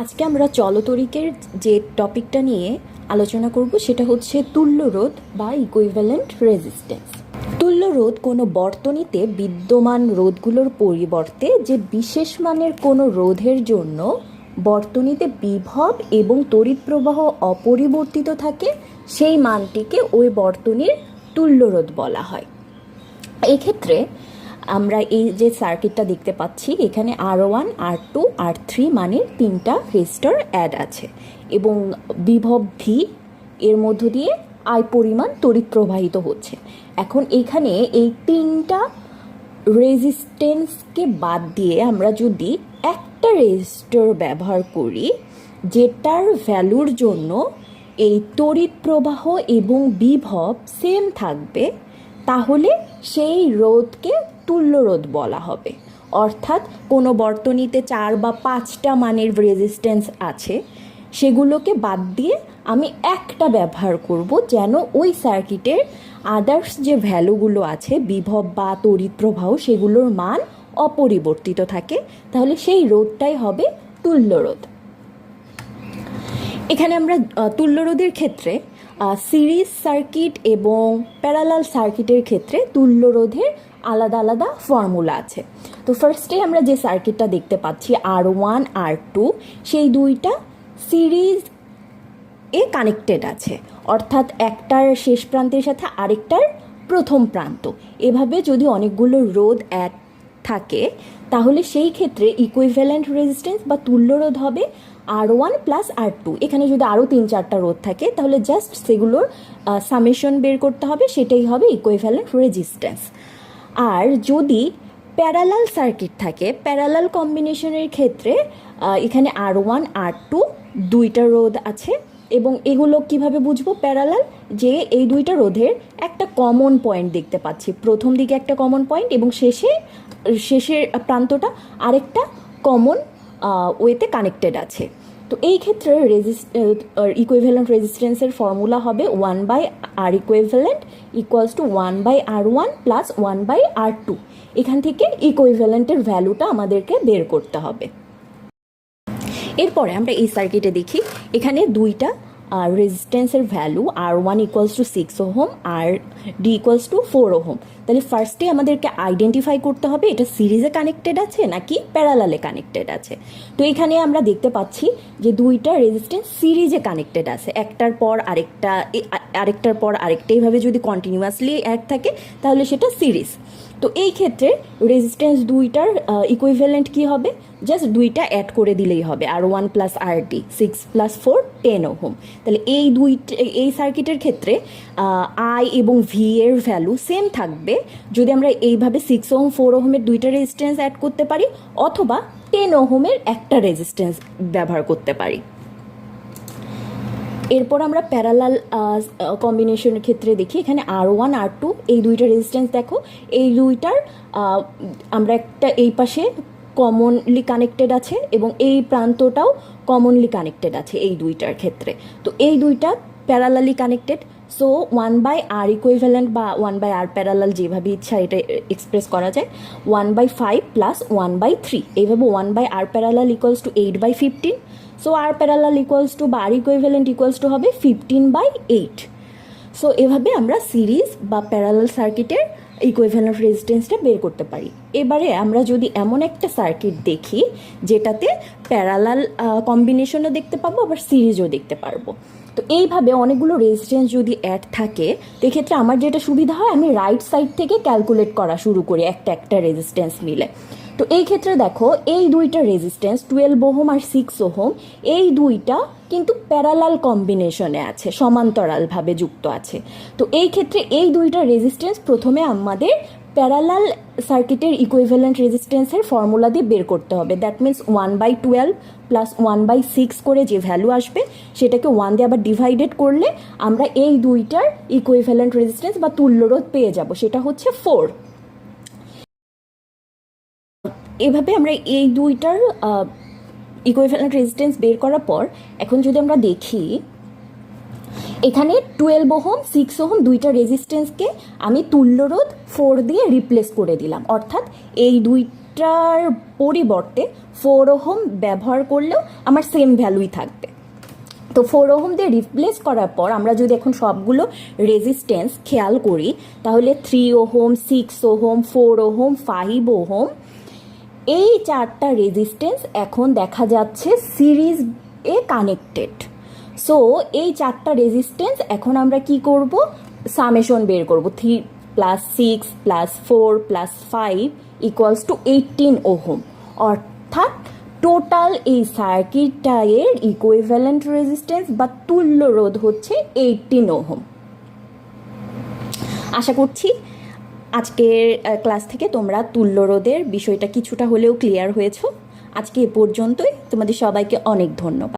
আজকে আমরা চলতরিকের যে টপিকটা নিয়ে আলোচনা করব, সেটা হচ্ছে তুল্যরোধ বা ইকুইভ্যালেন্ট রেজিস্ট্যান্স তুল্যরোধ কোনো বর্তনীতে বিদ্যমান রোধগুলোর পরিবর্তে যে বিশেষ মানের কোনো রোধের জন্য বর্তনীতে বিভব এবং তড়িৎ প্রবাহ অপরিবর্তিত থাকে, সেই মানটিকে ওই বর্তনীর তুল্যরোধ বলা হয়। এক্ষেত্রে আমরা এই যে সার্কিটটা দেখতে পাচ্ছি, এখানে R one R two R three মানের তিনটা রেজিস্টার অ্যাড আছে। এবং বিভব ভি এর মধ্য দিয়ে আয় পরিমাণ তড়িৎ প্রবাহিত হচ্ছে। এখন এখানে এই তিনটা রেজিস্টেন্সকে বাদ দিয়ে আমরা যদি একটা রেজিস্টার ব্যবহার করি, যেটার ভ্যালুর জন্য এই তড়িৎ প্রবাহ এবং বিভব সেম থাকবে তাহলে সেই রোধকে তুল্য রোধ বলা হবে। অর্থাৎ কোনো বর্তনীতে চার বা পাঁচটা মানের রেজিস্ট্যান্স আছে, সেগুলোকে বাদ দিয়ে আমি একটা ব্যবহার করব যেন ওই সার্কিটের আদার্স যে ভ্যালুগুলো আছে, বিভব বা তড়িৎ প্রবাহ, সেগুলোর মান অপরিবর্তিত থাকে। তাহলে সেই রোধটাই হবে তুল্য রোধ এখানে আমরা তুল্য তুল্যরোধের ক্ষেত্রে সিরিজ সার্কিট এবং প্যারালাল সার্কিটের ক্ষেত্রে তুল্যরোধের আলাদা আলাদা ফর্মুলা আছে। তো ফার্স্টে আমরা যে সার্কিটটা দেখতে পাচ্ছি আর ওয়ান আর টু সেই দুইটা সিরিজ এ কানেক্টেড আছে। অর্থাৎ একটার শেষ প্রান্তের সাথে আরেকটার প্রথম প্রান্ত। এভাবে যদি অনেকগুলো রোধ এক থাকে, তাহলে সেই ক্ষেত্রে ইকুইভ্যালেন্ট রেজিস্ট্যান্স বা তুল্য রোধ হবে R one plus R two এখানে যদি আরও তিন চারটা রোধ থাকে, তাহলে জাস্ট সেগুলোর সামেশন বের করতে হবে, সেটাই হবে ইকুইভ্যালেন্ট রেজিস্ট্যান্স আর যদি প্যারালাল সার্কিট থাকে প্যারালাল কম্বিনেশনের ক্ষেত্রে এখানে আর ওয়ান আর টু দুইটা রোধ আছে, এবং এগুলো কীভাবে বুঝব প্যারালাল যে এই দুইটা রোধের একটা কমন পয়েন্ট দেখতে পাচ্ছি। প্রথম দিকে একটা কমন পয়েন্ট এবং শেষে শেষের প্রান্তটা আরেকটা কমন ওয়েতে কানেক্টেড আছে। তো এই ক্ষেত্রে রেজিস্ট ইকুইভ্যালেন্ট রেজিস্ট্যান্সের ফর্মুলা হবে one by R equivalent equals to one by R one plus one by R two এখান থেকে ইকুইভ্যালেন্টের ভ্যালুটা আমাদেরকে বের করতে হবে। এরপরে আমরা এই সার্কিটে দেখি। এখানে দুইটা রেজিস্ট্যান্সের value R one equals to six ohm, R D equals to four ohm. তাহলে ফার্স্টে আমাদেরকে আইডেন্টিফাই করতে হবে, এটা সিরিজে কানেক্টেড আছে নাকি প্যারালালে কানেক্টেড আছে? তো এখানে আমরা দেখতে পাচ্ছি যে দুইটা রেজিস্ট্যান্স সিরিজে কানেক্টেড আছে। একটার পর আরেকটা আরেকটার পর আরেকটা। এইভাবে যদি কন্টিনিউয়াসলি এক থাকে, তাহলে সেটা সিরিজ তো এই ক্ষেত্রে রেজিস্ট্যান্স দুইটার ইকুইভ্যালেন্ট কি হবে? জাস্ট দুইটা অ্যাড করে দিলেই হবে। R one plus R D six plus four ten ohm. তাহলে এই দুই এই সার্কিটের ক্ষেত্রে আই এবং ভি এর ভ্যালু সেম থাকবে যদি আমরা এইভাবে সিক্স ওহম ফোর ওহমের দুইটা রেজিস্ট্যান্স অ্যাড করতে পারি, অথবা টেন ওহমের একটা রেজিস্ট্যান্স ব্যবহার করতে পারি। এরপর আমরা প্যারালাল কম্বিনেশনের ক্ষেত্রে দেখি, এখানে আর ওয়ান আর টু এই দুইটা রেজিস্ট্যান্স দেখো। এই দুইটার আমরা একটা এই পাশে কমনলি কানেক্টেড আছে এবং এই প্রান্তটাও কমনলি কানেক্টেড আছে এই দুইটার ক্ষেত্রে। তো এই দুইটা parallelly connected so one by R equivalent বা ওয়ান বাই আর প্যারালাল যেভাবে ইচ্ছা এটা এক্সপ্রেস করা যায় one by five plus one by three এইভাবে one by R parallel equals to eight by fifteen so R parallel equals to বা R equivalent equals to হবে fifteen by eight so এভাবে আমরা সিরিজ বা parallel সার্কিটের equivalent রেজিস্ট্যান্সটা বের করতে পারি। এবারে আমরা যদি এমন একটা সার্কিট দেখি, যেটাতে প্যারালাল কম্বিনেশনও দেখতে পাবো, আবার সিরিজও দেখতে পারব। তো এইভাবে অনেকগুলো রেজিস্ট্যান্স যদি অ্যাড থাকে তো এক্ষেত্রে আমার যেটা সুবিধা হয়, আমি রাইট সাইড থেকে ক্যালকুলেট করা শুরু করি একটা একটা রেজিস্ট্যান্স মিলে। তো এই ক্ষেত্রে দেখো, এই দুইটা রেজিস্ট্যান্স টুয়েলভ ওহম আর সিক্স ওহম, এই দুইটা কিন্তু প্যারালাল কম্বিনেশনে আছে, সমান্তরালভাবে যুক্ত আছে। তো এই ক্ষেত্রে এই দুইটা রেজিস্ট্যান্স প্রথমে আমাদের প্যারালাল সার্কিটের ইকুইভ্যালেন্ট রেজিস্ট্যান্সের ফর্মুলা দিয়ে বের করতে হবে। That means one by twelve plus one by six করে যে ভ্যালু আসবে, সেটাকে ওয়ান দিয়ে আবার ডিভাইডেড করলে আমরা এই দুইটার ইকুইভ্যালেন্ট রেজিস্ট্যান্স বা তুল্যরোধ পেয়ে যাব। সেটা হচ্ছে ফোর এভাবে আমরা এই দুইটার ইকুইভ্যালেন্ট রেজিস্ট্যান্স বের করার পর, এখন যদি আমরা দেখি, এখানে টুয়েলভ ওহম সিক্স ওহম দুইটা রেজিস্ট্যান্সকে আমি তুল্যরোধ ফোর দিয়ে রিপ্লেস করে দিলাম। অর্থাৎ এই দুইটার পরিবর্তে ফোর ওহম ব্যবহার করলেও আমার সেম ভ্যালুই থাকবে। তো ফোর ওহম দিয়ে রিপ্লেস করার পর আমরা যদি এখন সবগুলো রেজিস্ট্যান্স খেয়াল করি, তাহলে three ohm six ohm four ohm five ohm এই চারটা রেজিস্ট্যান্স এখন দেখা যাচ্ছে সিরিজ এ কানেক্টেড সো এই চারটা রেজিস্ট্যান্স এখন আমরা কি করব? সামেশন বের করব। Three plus six plus four plus five equals to eighteen ohm. অর্থাৎ টোটাল এই সার্কিটটায়ের ইকুইভ্যালেন্ট রেজিস্ট্যান্স বা তুল্য রোধ হচ্ছে এইটিন ওহম। আশা করছি আজকের ক্লাস থেকে তোমরা তুল্য রোদের বিষয়টা কিছুটা হলেও ক্লিয়ার হয়েছো। আজকে এ পর্যন্তই। তোমাদের সবাইকে অনেক ধন্যবাদ।